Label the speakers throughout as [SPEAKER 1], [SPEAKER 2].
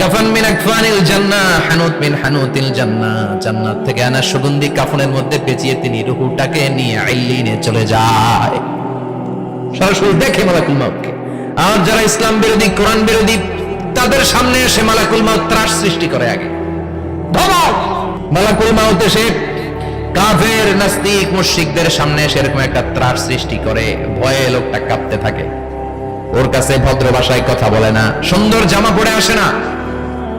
[SPEAKER 1] কাফান মিন আকফানিল জান্নাহ, হানুত মিন হানুতিল জান্নাহ। জান্নাত থেকে আনা সুগন্ধি কাফনের মধ্যে পেঁচিয়ে তিনি নিয়ে আইলিনে চলে যায়। সরাসরি দেখে মালাকুল মাউতকে আর যারা ইসলাম বিরোধী, কোরআন বিরোধী, তাদের সামনে এসে মালাকুল মাউত ত্রাস সৃষ্টি করে আগে। মালাকুল মাউত এসে কাফের, নাস্তিক সামনে একটা ত্রাস সৃষ্টি করে। ভয়ে লোকটা কাঁপতে থাকে। ওর কাছে ভদ্র ভাষায় কথা বলে না। সুন্দর জামা পরে আসে না।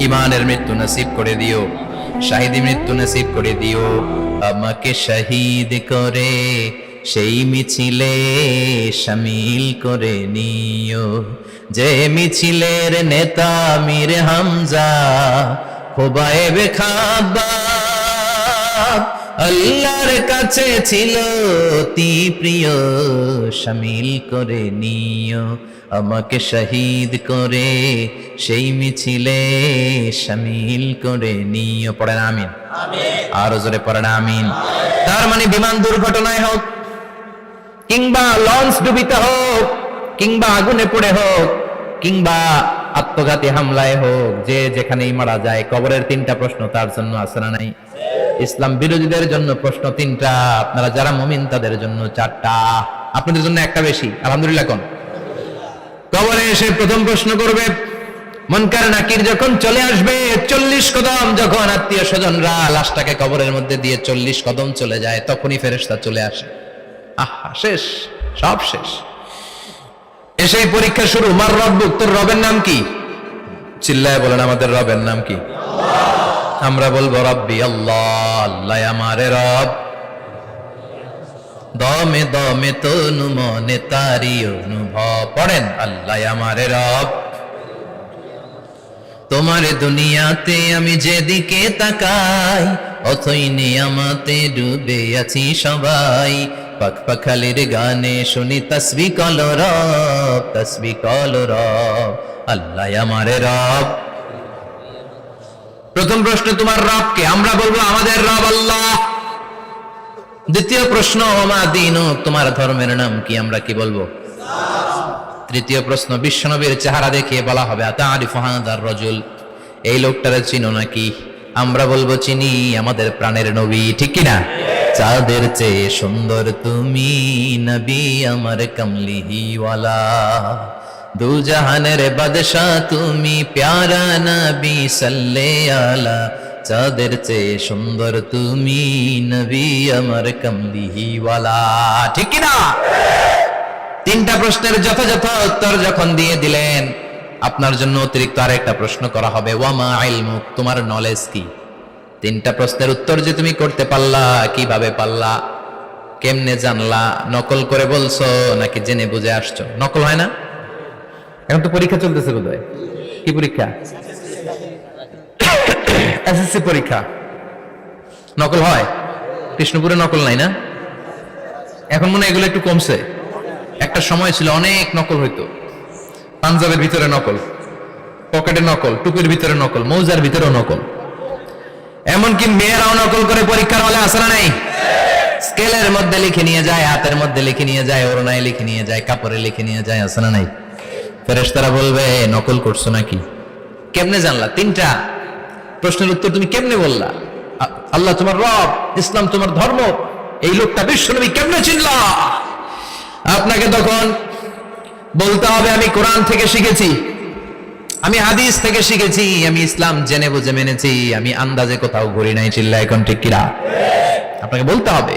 [SPEAKER 1] ইমানের মৃত্যু নসিব করে দিও। শাহিদি মৃত্যু নসিব করে দিও। আমাকে শহীদ করে, সেই মিছিলে সামিল করে নিও। যে মিছিলের নেতা মীর হামজা খোবায় খাবাব আল্লাহর কাছে ছিল অতি প্রিয় শামিল করে নিও, আমাকে শহীদ করে সেই মিছিলে শামিল করে নিও। পড়েন আমিন। আরও জোরে আমিন। তার মানে বিমান দুর্ঘটনায় হোক, কিংবা লঞ্চ ডুবিতে হোক, কিংবা আগুনে পড়ে হোক, কিংবা আত্মঘাতী হামলায় হোক, যে যেখানেই মারা যায়, কবরের তিনটা প্রশ্ন তার জন্য আছে না নাই? ইসলাম বিরোধীদের জন্য প্রশ্ন তিনটা। আপনারা যারা মুমিন, তাদের জন্য চারটা। আপনাদের জন্য একটা বেশি। আলহামদুলিল্লাহ কোন? কবরে এসে প্রথম প্রশ্ন করবে মনকার নাকির যখন চলে আসবে, চল্লিশ কদম যখন আত্মীয় স্বজনরা লাশটাকে কবরের মধ্যে দিয়ে চল্লিশ কদম চলে যায়, তখনই ফেরেশতা চলে আসে। আহা, শেষ, সব শেষ। এসে পরীক্ষা শুরু, মার রব্বুক তোর রবের নাম কি? চিল্লায় বলেন, আমাদের রবের নাম কি? আমরা বলব, রব্বি আল্লাহ আল্লাহ আমারে রব। দমে দমে তনু মনে তারি অনুভব পড়েন আল্লাহ আমারে রব। তোমার দুনিয়াতে আমি যেদিকে তাকাই, অথই নিয়ামাতে ডুবে আছি সবাই। পাখ পাখালির গানে শুনি, তসবি কল রব, তসবি কল রব, আল্লাহ আমারে রব। প্রথম প্রশ্ন, তোমার রবকে আমরা বলব আমাদের রব আল্লাহ। দ্বিতীয় প্রশ্ন, ওমা দিন? তোমার ধর্মের নাম কি আমরা কি বলব? তৃতীয় প্রশ্ন, বিশ্বনবীর চেহারা দেখে বলা হবে রজুল। এই লোকটারে চিনো নাকি? আমরা বলব চিনি, আমাদের প্রাণের নবী, ঠিক কি না চাঁদের চেয়ে সুন্দর তুমি, নবী আমার কমলিহিওয়ালা। দু জাহানের বাদশাহ তুমি প্যারা নবী সাল্লে আলা চাঁদের চেয়ে সুন্দর তুমি নবী আমার কমলিহিওয়ালা। ঠিক না তিনটা প্রশ্নের যথাযথ উত্তর যখন দিয়ে দিলেন, আপনার জন্য অতিরিক্ত আরেকটা প্রশ্ন করা হবে, ওয়ামা আইলমুক তোমার নলেজ কি? তিনটা প্রশ্নের উত্তর যে তুমি করতে পারলা, কীভাবে পারলা, কেমনে জানলা, নকল করে বলছো, নাকি জেনে বুঝে আসছো? নকল হয় না? এখন তো পরীক্ষা চলতেছে বোধ কি পরীক্ষা? এসএসসি পরীক্ষা। নকল হয়? কৃষ্ণপুরে নকল নাই না? এখন মনে এগুলো একটু কমছে। একটা সময় ছিল অনেক নকল হইতো। পাঞ্জাবের ভিতরে নকল, পকেটে নকল, টুপির ভিতরে নকল, মৌজার ভিতরেও নকল। এমনকি মেয়েরাও নকল করে পরীক্ষার হলে আসে না নাই? স্কেলের মধ্যে লিখে নিয়ে যায়, হাতের মধ্যে লিখে নিয়ে যায় ওরনায় লিখে নিয়ে যায়, কাপড়ে লিখে নিয়ে যায়, আসে না নাই? ফেরেশতারা বলবে নকল করছ নাকি? কেমনে জানলা? তিনটা। প্রশ্নের উত্তর তুমি কেমনে বললা? আল্লাহ তোমার রব, ইসলাম তোমার ধর্ম, এই লোকটা বিশ্বনবী কেমনে চিনলা? আপনাকে তখন বলতে হবে, আমি কোরআন থেকে শিখেছি, আমি হাদিস থেকে শিখেছি, আমি ইসলাম জেনে বুঝে মেনেছি, আমি আন্দাজে কোথাও ঘুরি নাই চিল্লা এখন ঠিক কিরা আপনাকে বলতে হবে।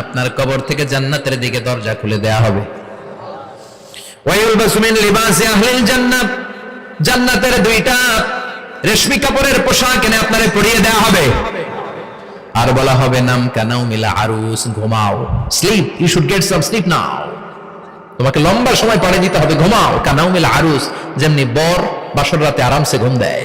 [SPEAKER 1] আপনার কবর থেকে জান্নাতের দিকে দরজা খুলে দেয়া হবে। জান্নাতের দুইটা রেশমি কাপড়ের পোশাক এনে আপনারে পরিয়ে দেয়া হবে। আর বলা হবে, নাম কানাও মিলা আরুস, ঘুমাও। Sleep you should get some sleep now তোমাকে লম্বা সময় পরে দিতে হবে, ঘুমাও। কানাও মিলা আরুস, যেমনি বর বাসর রাতে আরামসে ঘুম দেয়।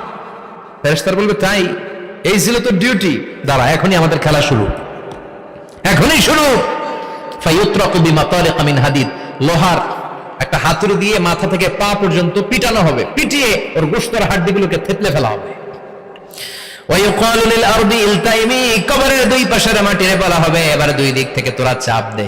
[SPEAKER 1] ফেরেশতার বলবে, তাই, এই ছিল তো ডিউটি দাঁড়া, এখনই আমাদের খেলা শুরু। এখনই শুরু। ফাইউত্রাকু বিমাতারিক মিন হাদিদ। লোহার একটা হাতুড়ি দিয়ে মাথা থেকে পা পর্যন্ত পিটানো হবে। পিটিয়ে ওর গোশতের হাড্ডিগুলোকে থেতলে ফেলা হবে। কবরের দুই পাশের মাটিরে বলা হবে, এবার দুই দিক থেকে তোরা চাপ দে।